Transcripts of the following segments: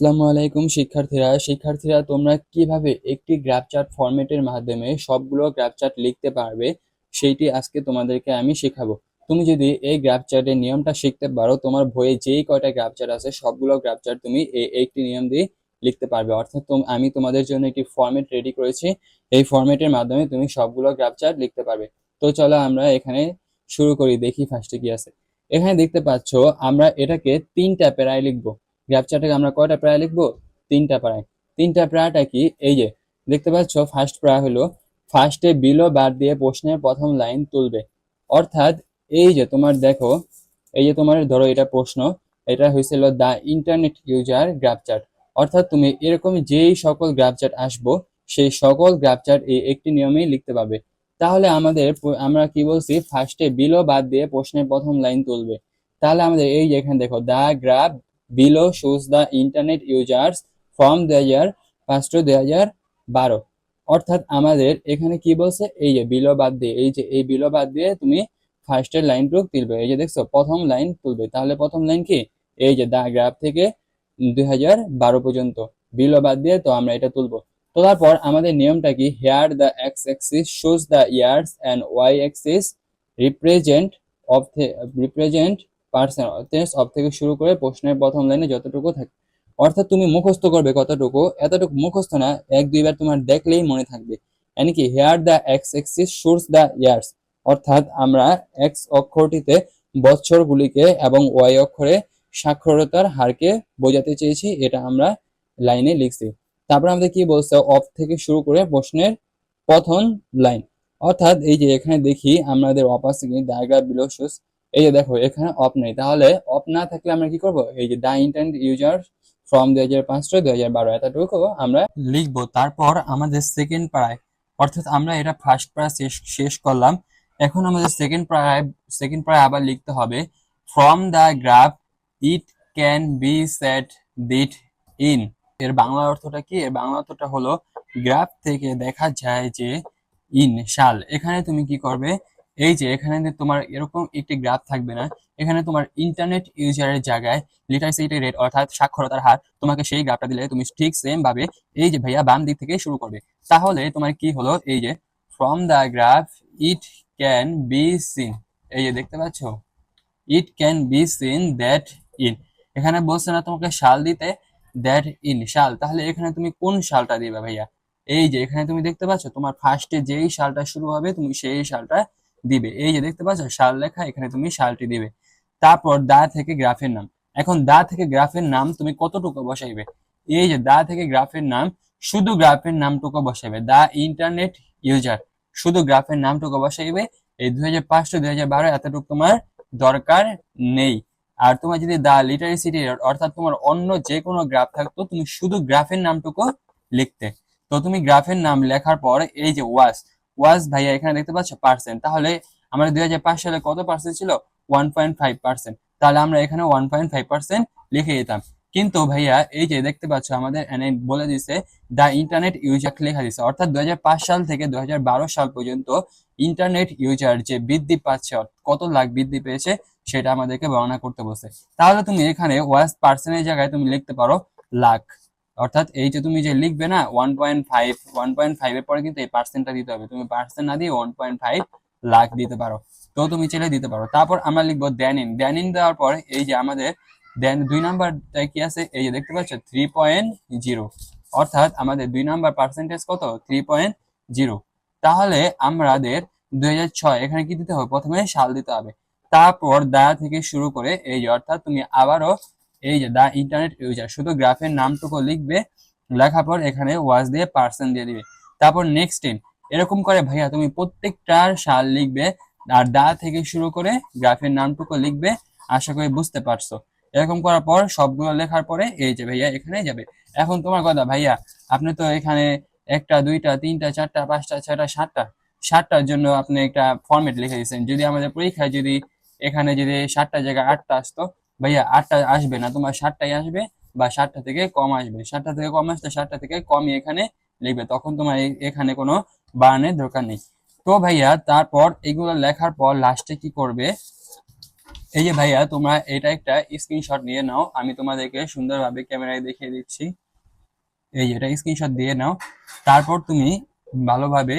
আসসালামু আলাইকুম, শিক্ষার্থীরা। শিক্ষার্থীরা, তোমরা কীভাবে একটি গ্রাফ চার্ট ফরম্যাটের মাধ্যমে সবগুলো গ্রাফ চার্ট লিখতে পারবে, সেইটি আজকে তোমাদেরকে আমি শেখাবো। তুমি যদি এই গ্রাফ চার্টের নিয়মটা শিখতে পারো, তোমার বইয়ে যেই কয়টা গ্রাফ চার্ট আছে, সবগুলো গ্রাফ চার্ট তুমি এই একটি নিয়ম দিয়ে লিখতে পারবে। অর্থাৎ আমি তোমাদের জন্য একটি ফরম্যাট রেডি করেছি। এই ফরম্যাটের মাধ্যমে তুমি সবগুলো গ্রাফ চার্ট লিখতে পারবে। তো চলো আমরা এখানে শুরু করি, দেখি ফার্স্টে কি আছে। এখানে দেখতে পাচ্ছ, আমরা এটাকে তিনটা প্যারায় লিখব। গ্রাফ চার্টে আমরা কয়টা প্রায় লিখব? তিনটা প্রায়। তিনটা প্রায়টা কি? এই যে, দেখতে পাচ্ছ ফার্স্ট প্রায় হলো ফার্স্টে বিলো বাদ দিয়ে প্রশ্নের প্রথম লাইন তুলবে। অর্থাৎ এই যে তোমার দেখো, এই যে তোমার ধরো এটা প্রশ্ন, এটা হয়েছিল the internet user graph chart অর্থাৎ তুমি এরকম যেই সকল গ্রাফ চার্ট আসব, সেই সকল গ্রাফ চার্ট এই একটি নিয়মেই লিখতে পাবে তাহলে আমাদের আমরা কি বলছি? ফার্স্টে বিলো বাদ দিয়ে প্রশ্নের প্রথম লাইন তুলবে। তাহলে আমাদের এই যে এখানে দেখো the graph below shows the internet users from the year পাঁচ টু দুই হাজার বারো। অর্থাৎ আমাদের এখানে কি বলছে? এই যে বিলো বাদ দিয়ে, এই যে এই বিলো বাদ দিয়ে তুমি ফার্স্টের লাইনটুকু তুলবে। এই যে দেখছ, প্রথম লাইন তুলবে। তাহলে প্রথম লাইন কি? এই যে দা গ্রাফ থেকে দুই হাজার বারো পর্যন্ত। বিলো বাদ দিয়ে তো আমরা এটা তুলবো। তোলার পর আমাদের নিয়মটা কি? Here the X axis shows the years and Y axis represent of represent percentage of থেকে শুরু করে প্রশ্নের প্রথম লাইনে যতটুকু থাকে। অর্থাৎ তুমি মুখস্থ করবে কতটুকু, এতটুকু মুখস্থ না, এক দুইবার তোমার দেখলেই মনে থাকবে। এনি কি হেয়ার দ্য এক্স এক্সিস শুরস দ্য ইয়ার্স অর্থাৎ আমরা এক্স অক্ষরটিতে বছরগুলিকে এবং ওয়াই অক্ষরে সাক্ষরতার হারকে বোঝাতে চেয়েছি, এটা আমরা লাইনে লিখছি। তারপর আমাদের কি বলছে অফ থেকে শুরু করে প্রশ্নের প্রথম লাইন অর্থাৎ এই যে এখানে দেখি, আমাদের কি ডায়াগ্রাম বিলো shows এই যে দেখো, এখানে অফ নেই। তাহলে অফ না থাকলে আমরা কি করব? এই যে দা ইন্টারনেট ইউজার ফ্রম দুই হাজার পাঁচ টু দুই হাজার বারো, এতটুকু আমরা লিখব। তারপর আমাদের সেকেন্ড পাড়ায়, অর্থাৎ আমরা এটা ফার্স্ট পাড়া শেষ শেষ করলাম। এখন আমাদের সেকেন্ড পাড়ায় সেকেন্ড পাড়ায় আবার লিখতে হবে from the graph it can be seen that in এর বাংলা অর্থটা কি? এর বাংলা অর্থটা হলো গ্রাফ থেকে দেখা যায় যে ইন শাল এখানে তুমি কি করবে? এই যে এখানে তোমার এরকম একটি গ্রাফ থাকবে না, এখানে তোমার ইন্টারনেট ইউজারের জায়গায় লিটারেসিটি রেট অর্থাৎ সাক্ষরতার হার, তোমাকে সেই গ্রাফটা দিলে তুমি ঠিক সেম ভাবে এই যে ভাইয়া বাম দিক থেকে শুরু করবে। তাহলে তোমার কি হলো? এই যে from the graph it can be seen এই যে দেখতে পাচ্ছ? It can be seen that in এখানে বলছে না তোমাকে শাল দিতে দ্যাট ইন শাল তাহলে এখানে তুমি কোন শালটা দিবে ভাইয়া? এই যে এখানে তুমি দেখতে পাচ্ছ, তোমার ফার্স্টে যেই শালটা শুরু হবে, তুমি সেই শালটা দিবে। এই যে দেখতে পাচ্ছ শাল লেখা, এখানে তুমি শালটি দিবে। তারপর দা থেকে গ্রাফের নাম। এখন দা থেকে গ্রাফের নাম তুমি কতটুকু বসাইবে? এই যে দা থেকে গ্রাফের নাম, শুধু গ্রাফের নামটুকু বসাইবে। দা ইন্টারনেট ইউজার, শুধু গ্রাফের নামটুকু বসাইবে। এই দুই হাজার পাঁচ টু দুই হাজার বারো এতটুকু তোমার দরকার নেই। আর তোমার যদি দা লিটারেসিটি অর্থাৎ তোমার অন্য যে কোনো গ্রাফ থাকতো, তুমি শুধু গ্রাফের নামটুকু লিখতে। তো তুমি গ্রাফের নাম লেখার পর এই যে ওয়াস ওয়াজ ভাইয়া এখানে দেখতে পাচ্ছ পার্সেন্ট তাহলে আমাদের দুই হাজার পাঁচ সালে কত পার্সেন্ট ছিল? ওয়ান পয়েন্ট ফাইভ পার্সেন্ট তাহলে আমরা এখানে ওয়ান পয়েন্ট ফাইভ পার্সেন্ট লিখে দিতাম। কিন্তু ভাইয়া এই যে দেখতে পাচ্ছ আমাদের বলে দিছে দা ইন্টারনেট ইউজার লেখা দিছে। অর্থাৎ দুই হাজার পাঁচ সাল থেকে দুই হাজার বারো সাল পর্যন্ত ইন্টারনেট ইউজার যে বৃদ্ধি পাচ্ছে কত লাখ বৃদ্ধি পেয়েছে, সেটা আমাদেরকে বর্ণনা করতে বলছে। তাহলে তুমি এখানে ওয়াজ পার্সেন্টের জায়গায় তুমি লিখতে পারো লাখ। অর্থাৎ এই যে তুমি যে লিখবে না one point five one point five এর পরে কিন্তু এই পার্সেন্টটা দিতে হবে। তুমি পার্সেন্ট না দিয়ে ওয়ান পয়েন্ট ফাইভ লাখ দিতে পারো। তো তুমি চাইলে দিতে পারো। তারপর আমরা লিখব দেন ইন দেন ইন দেওয়ার পরে এই যে আমাদের দেন দুই নাম্বারটা কি আছে? এই যে দেখতে পাচ্ছ থ্রি পয়েন্ট জিরো অর্থাৎ আমাদের দুই নাম্বার পার্সেন্টেজ কত? থ্রি পয়েন্ট জিরো তাহলে আমাদের দুই হাজার ছয়, এখানে কি দিতে হবে? প্রথমে সাল দিতে হবে। তারপর দা থেকে শুরু করে এই অর্থাৎ তুমি আবারও এই যে দা ইন্টারনেট ইউজার শুধু গ্রাফের নামটুকু লিখবে, লেখার পর এখানে ওয়াজ দিয়ে পার্সেন্ট দিয়ে দিবে। তারপর নেক্সট টেন এরকম করে ভাইয়া তুমি প্রত্যেকটার সাল লিখবে, আর দা থেকে শুরু করে গ্রাফের নামটুকু লিখবে, আশা করি বুঝতে পারছ। এরকম করার পর সবগুলো লেখার পরে এই যে ভাইয়া এখানে যাবে। এখন তোমার কথা ভাইয়া, আপনি তো এখানে একটা, দুইটা, তিনটা, চারটা, পাঁচটা, ছয়টা, সাতটা, সাতটার জন্য আপনি একটা ফরম্যাট লিখে দিয়েছেন। যদি আমাদের পরীক্ষায় যদি এখানে যদি সাতটা জায়গায় আটটা আসতো ভাইয়া আটটা আসবে না? তোমার সাতটাই আসবে বা সাতটা থেকে কম আসবে। সাতটা থেকে কম আসলে সাতটা থেকে কমই এখানে লিখবে। তখন তোমার এখানে কোনো বানানের দরকার নেই। তো ভাইয়া, তারপর এগুলো লেখার পর লাস্টে কি করবে? এই যে ভাইয়া, তোমরা এটা একটা স্ক্রিনশট নিয়ে নাও। আমি তোমাদেরকে সুন্দরভাবে ক্যামেরায় দেখিয়ে দিচ্ছি। এই যে এটা স্ক্রিনশট দিয়ে নাও। তারপর তুমি ভালোভাবে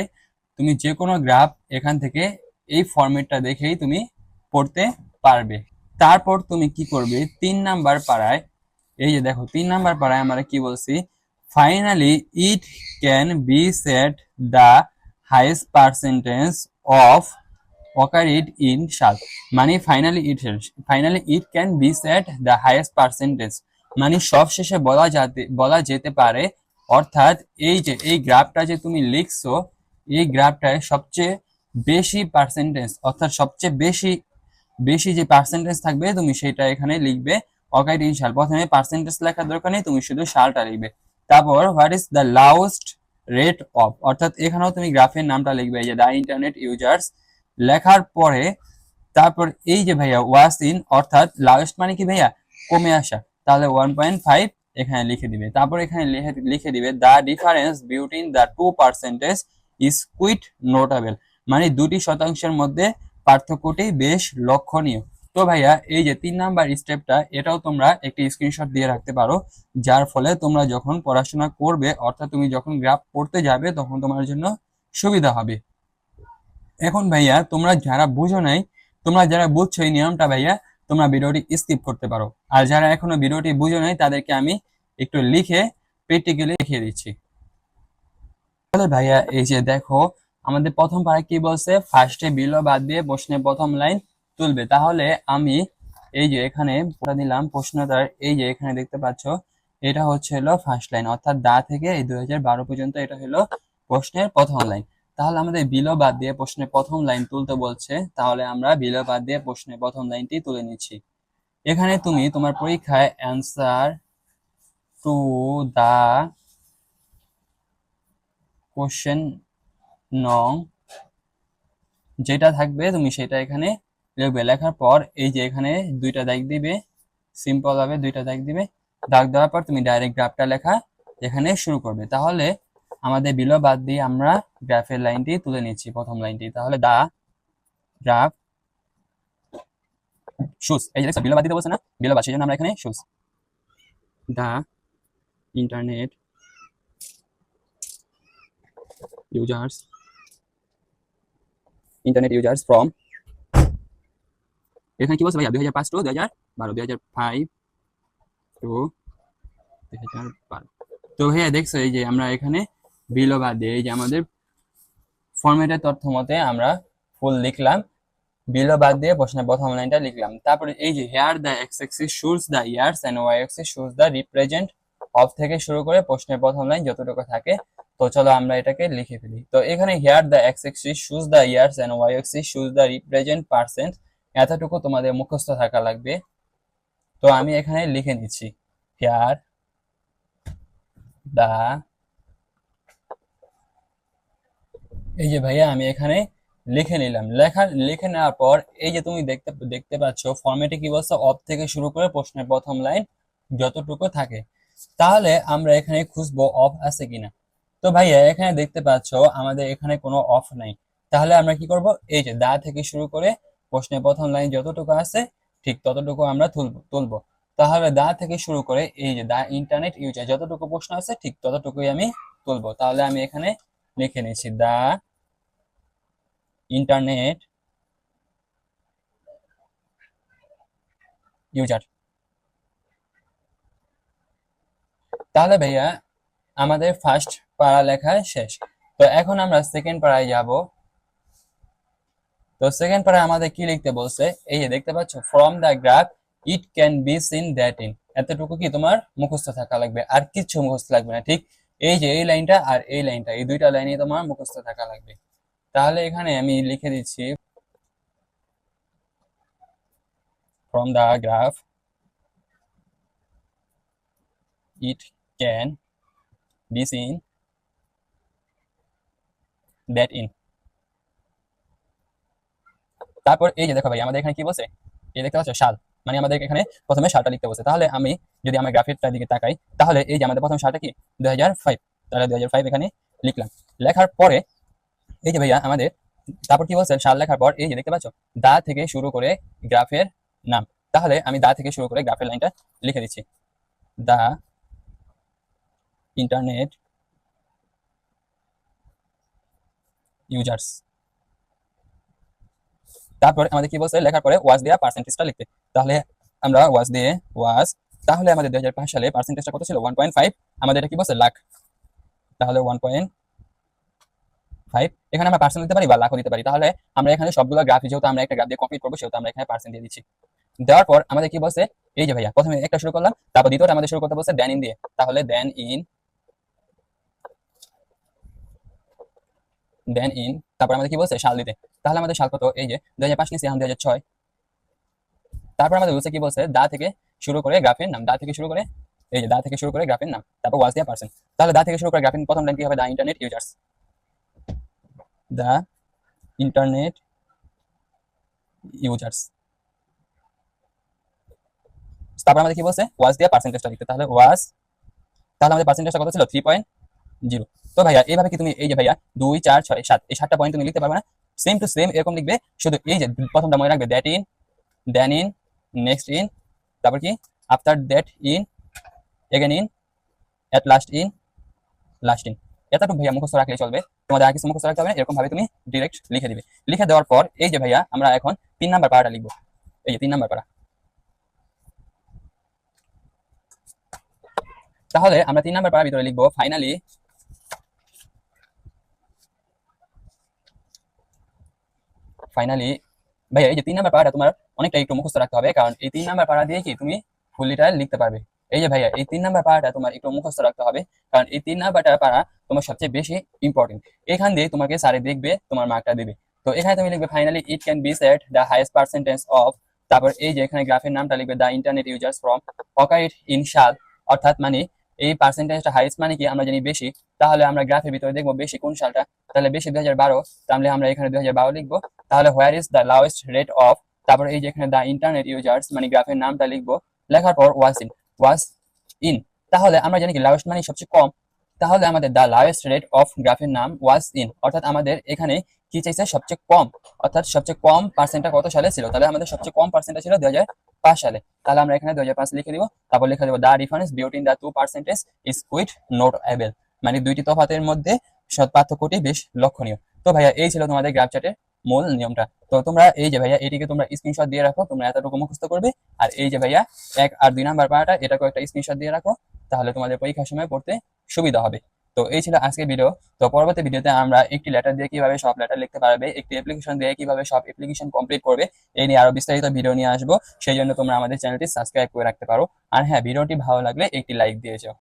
তুমি যে কোনো গ্রাফ এখান থেকে এই ফরম্যাটটা দেখেই তুমি পড়তে পারবে। তারপর তুমি কি করবে? তিন নাম্বার পাড়ায়, এই যে দেখো, তিন নাম্বার পাড়ায় আমরা কি বলছি? Finally it can be seen the highest percentage of occurred in shall মানে finally it finally it can be seen the highest percentage মানে সবশেষে বলা যাতে, বলা যেতে পারে, অর্থাৎ এই যে, এই গ্রাফটা যে তুমি লিখছো, এই গ্রাফটায় সবচেয়ে বেশি পার্সেন্টেজ অর্থাৎ সবচেয়ে বেশি বেশি যে পার্সেন্টেজ থাকবে তুমি সেটা এখানে লিখবে অকাইট ইন শাল প্রথমে পার্সেন্টেজ লেখার দরকার নেই, তুমি শুধু শালটা লিখবে। তারপর what is the lowest rate of অর্থাৎ এখানেও তুমি গ্রাফের নামটা লিখবে, এই যে দ্য ইন্টারনেট ইউজার্স লেখার পরে, তারপর এই যে ভাইয়া ওয়াস ইন অর্থাৎ লাউস্ট মানে কি ভাইয়া? কমে আসা। তাহলে ওয়ান পয়েন্ট ফাইভ এখানে লিখে দিবে। তারপর এখানে লিখে- লিখে দিবে the difference between the two percentage is quite notable মানে দুটি শতাংশের মধ্যে পার্থক্যটি বেশ লক্ষণীয়। তো ভাইয়া, এই যে তিন নাম্বার স্টেপটা এটাও তোমরা একটি স্ক্রিনশট দিয়ে রাখতে পারো, যার ফলে তোমরা যখন পড়াশোনা করবে, অর্থাৎ তুমি যখন গ্রাফ পড়তে যাবে, তখন তোমার জন্য সুবিধা হবে। এখন ভাইয়া, তোমরা যারা বুঝো নাই, তোমরা যারা বুঝছ এই নিয়মটা ভাইয়া, তোমরা ভিডিওটি স্কিপ করতে পারো। আর যারা এখনও ভিডিওটি বুঝো নাই, তাদেরকে আমি একটু লিখে প্র্যাকটিক্যালি দেখিয়ে দিচ্ছি। তাহলে ভাইয়া, এই যে দেখো আমাদের প্রথম পারা কি বলছে? ফার্স্টে বিলো বাদ দিয়ে প্রশ্নের প্রথম লাইন তুলবে। তাহলে আমি এই যে এখানে দিলাম, প্রশ্নটার এই যে এখানে দেখতে পাচ্ছ, এটা হচ্ছে হলো ফার্স্ট লাইন অর্থাৎ দা থেকে এই দু হাজার বারো পর্যন্ত এটা হলো প্রশ্নের প্রথম লাইন তাহলে আমাদের বিলো বাদ দিয়ে প্রশ্নের প্রথম লাইন তুলতে বলছে, তাহলে আমরা বিলো বাদ দিয়ে প্রশ্নের প্রথম লাইনটি তুলে নিচ্ছি। এখানে তুমি তোমার পরীক্ষায় অ্যান্সার টু দা কোশ্চেন নং, যেটা থাকবে তুমি সেটা এখানে লিখবে। লেখার পর এই যে এখানে দুইটা দাগ দিবে সিম্পল ভাবে দুইটা দাগ দিবে, দাগ দেওয়ার পর তুমি ডাইরেক্ট গ্রাফটা লেখা এখানে শুরু করবে। তাহলে আমাদের বিলো বাদ দিয়ে আমরা গ্রাফের লাইনটি তুলে নিচ্ছি, প্রথম লাইনটি তাহলে দা গ্রাফ শুজ এই যে বিলো বাদ দিতে বলছে না? বিলো বাদ, সেই জন্য আমরা এখানে shows the internet users internet users from? এখানে কি বলছে ভাইয়া দুই হাজার পাঁচ টু দুই হাজার বারো দুই হাজার ফাইভ টু দুই হাজার বারো তো ভাইয়া দেখছ, এই যে আমরা এখানে বিলো দিয়ে, এই যে আমাদের ফরম্যাটের তথ্য মতে আমরা ফুল লিখলাম বিলো বাদ দিয়ে প্রশ্নের প্রথম লাইনটা লিখলাম। তারপরে এই যে here the X axis shows the years and Y axis shows the represent of থেকে শুরু করে প্রশ্নের প্রথম লাইন যতটুকু থাকে তো চলো আমরা এটাকে লিখে ফেলি। তো এখানে here the X axis shows the years and Y axis shows the represent percent এতটুকু তোমাদের মুখস্থ থাকা লাগবে। তো আমি এখানে লিখে নিচ্ছি। হেয়ার দা এই যে ভাইয়া, আমি এখানে লিখে নিলাম। লেখা, লিখে নেওয়ার পর এই যে তুমি দেখতে দেখতে পাচ্ছ ফরম্যাটে কি বলছে? অফ থেকে শুরু করে প্রশ্নের প্রথম লাইন যতটুকু থাকে। তাহলে আমরা এখানে খুঁজবো অফ আছে কিনা। তো ভাইয়া, এখানে দেখতে পাচ্ছ আমাদের এখানে কোনো অফ নাই। তাহলে আমরা কি করব? এই যে দা থেকে শুরু করে প্রশ্নের প্রথম লাইন যতটুকু আছে, ঠিক ততটুকু আমরা তুলবো তুলবো। তাহলে দা থেকে শুরু করে এই যে দা ইন্টারনেট ইউজার যতটুকু প্রশ্ন আছে, ঠিক ততটুকুই আমি তুলবো। তাহলে আমি এখানে লিখে নিয়েছি, দা ইন্টারনেট ইউজার তাহলে ভাইয়া আমাদের ফার্স্ট পাড়া লেখা শেষ। তো এখন আমরা সেকেন্ড পাড়ায় যাব। তো সেকেন্ড পাড়ায় আমাদের কি লিখতে বলছে? এই যে দেখতে পাচ্ছ from the graph it can be seen that in এতটুকু কি তোমার মুখস্থ থাকা লাগবে? আর কিচ্ছু মুখস্থ লাগবে না, ঠিক? এই যে এই লাইনটা আর এই লাইনটা, এই দুইটা লাইনই তোমার মুখস্থ থাকা লাগবে। তাহলে এখানে আমি লিখে দিচ্ছি from the graph it can be seen that in তারপর এই যে দেখো ভাই, আমাদের এখানে কি বলছে? এই দেখতে পাচ্ছ শাল মানে আমাদের এখানে প্রথমে শালটা লিখতে বলছে। তাহলে আমি যদি আমার গ্রাফিকটার দিকে তাকাই, তাহলে এই যে আমাদের প্রথম শালটা কি? ফাইভ তাহলে ফাইভ এখানে লিখলাম। লেখার পরে এই যে ভাইয়া আমাদের, তারপর কি বলছে? শাল লেখার পর এই যে দেখতে পাচ্ছ, দা থেকে শুরু করে গ্রাফের নাম। তাহলে আমি দা থেকে শুরু করে গ্রাফের লাইনটা লিখে দিচ্ছি। দা ইন্টারনেট ইউজার্স তারপর আমাদের কি বলছে? লেখার পরে ওয়াজ দেওয়া পার্সেন্টেজটা লিখতে। তাহলে আমরা ওয়াজ দিয়ে ওয়াজ তাহলে আমাদের দুই হাজার পাঁচ সালে পার্সেন্টেজটা কত ছিল? ওয়ান পয়েন্ট ফাইভ আমাদের এটা কি বলছে? লাখ। তাহলে ওয়ান পয়েন্ট ফাইভ এখানে আমরা পার্সেন্ট দিতে পারি বা লাখও দিতে পারি। তাহলে আমরা এখানে সবগুলো গ্রাফ যেহেতু আমরা একটা গ্রাফ দিয়ে কমপ্লিট করব, সেহেতু আমরা এখানে পার্সেন্ট দিয়ে দিচ্ছি। দেওয়ার পর আমাদের কি বলছে? এই যে ভাইয়া, প্রথমে একটা শুরু করলাম, তারপর দ্বিতীয়টা আমাদের শুরু করতে বলছে দেন ইন দিয়ে। তাহলে দেন ইন দেন ইন তারপর আমাদের কি বলছে? সাল দিতে। তাহলে আমাদের সাল কত? এই যে, দুই হাজার পাঁচ নিচে দুই হাজার ছয়। তারপর আমাদের বলছে, কি বলছে? দা থেকে শুরু করে গ্রাফের নাম। দা থেকে শুরু করে, এই যে দা থেকে শুরু করে গ্রাফের নাম। তারপর ওয়াজ দেওয়া পার্সেন্ট তাহলে দা থেকে শুরু করে গ্রাফের প্রথম লাইন কি হবে? The internet users the internet users তারপর আমাদের কি বলছে? ওয়াজ দিয়ে পার্সেন্টেজটা লিখতে। তাহলে ওয়াজ তাহলে আমাদের পার্সেন্টেজটা কত ছিল? থ্রি পয়েন্ট জিরো তো ভাইয়া, এইভাবে কি তুমি এই যে ভাইয়া দুই, চার, ছয়, সাত, এই সাতটা পয়েন্ট তুমি লিখতে পারবে না? সেম টু সেম এরকম লিখবে, শুধু এই যে প্রথমটা মনে রাখবে that in then in next in তারপর কি? After that in again in at last in last in এতটুকু ভাইয়া মুখস্থ রাখলে চলবে। তোমাদের কিছু মুখস্থ রাখতে হবে না এরকম ভাবে তুমি ডিরেক্ট লিখে দিবে। লিখে দেওয়ার পর, এই যে ভাইয়া, আমরা এখন তিন নাম্বার পাড়াটা লিখব। এই যে তিন নাম্বার পাড়া। তাহলে আমরা তিন নাম্বার পাড়ার ভিতরে লিখব ফাইনালি ফাইনালি ভাইয়া, এই যে তিন নাম্বার পাড়াটা তোমার অনেকটা একটু মুখস্থ রাখতে হবে, কারণ এই তিন নাম্বার পাড়া দিয়ে কি তুমি ফুল লিটার লিখতে পারবে। এই যে ভাইয়া, এই তিন নাম্বার পাড়াটা তোমার একটু মুখস্থ রাখতে হবে, কারণ এই তিন নাম্বারটা পাড়া তোমার সবচেয়ে বেশি ইম্পর্টেন্ট এখান দিয়ে তোমাকে স্যারে দেখবে, তোমার মার্কটা দিবে। তো এখানে তুমি লিখবে finally it can be seen the highest percentage of তারপর এই যে এখানে গ্রাফের নামটা লিখবে দ্য ইন্টারনেট ইউজার্স ফ্রম অকাইট ইন সাল অর্থাৎ মানে এই পার্সেন্টেজটা হাইয়েস্ট মানে কি আমরা জানি বেশি, তাহলে আমরা গ্রাফের ভিতরে দেখব বেশি কোন সালটা, তাহলে বেশি দুই হাজার বারো, তাহলে আমরা এখানে দুই হাজার বারো লিখব, তাহলে where is the lowest rate of তারপর এই যে এখানে দ্য ইন্টারনেট ইউজার্স মানে গ্রাফের নামটা লিখব, লেখার পর ওয়াস ইন ওয়াস ইন তাহলে আমরা জানি কি লাওয়েস্ট মানে সবচেয়ে কম, তাহলে আমাদের দ্য লাওয়েস্ট রেট অফ গ্রাফের নাম ওয়াজ ইন অর্থাৎ আমাদের এখানে কি চাইছে সবচেয়ে কম, অর্থাৎ সবচেয়ে কম পার্সেন্টটা কত সালে ছিল, তাহলে আমাদের সবচেয়ে কম পার্সেন্টটা ছিল দুই হাজার পাঁচ সালে তাহলে আমরা এখানে দুই হাজার পাঁচ লিখে দিব তারপর লিখে দেবো the difference between the two percentage is quite notable মানে দুইটি তফাতের মধ্যে পার্থক্যটি বেশ লক্ষণীয়। তো ভাইয়া, এই ছিল তোমাদের গ্রাফ চার্টের মূল নিয়মটা। তো তোমরা এই যে ভাইয়া, এটিকে তোমরা স্ক্রিনশট দিয়ে রাখো, তোমরা এতটুকু মুখস্থ করবে। আর এই যে ভাইয়া, এক আর দুই নাম্বার পাড়াটা এটাকে একটা স্ক্রিনশট দিয়ে রাখো। তাহলে তোমাদের পরীক্ষার সময় পড়তে সুবিধা হবে। তো এই ছিল আজকের ভিডিও তো পরবর্তী ভিডিওতে আমরা একটি লেটার দিয়ে কীভাবে সব লেটার লিখতে পারবে, একটি অ্যাপ্লিকেশন দিয়ে কীভাবে সব অ্যাপ্লিকেশন কমপ্লিট করবে এই নিয়ে আরও বিস্তারিত ভিডিও নিয়ে আসব। সেই জন্য তোমরা আমাদের চ্যানেলটি সাবস্ক্রাইব করে রাখতে পারো। আর হ্যাঁ ভিডিওটি ভালো লাগলে একটি লাইক দিয়ে যাও।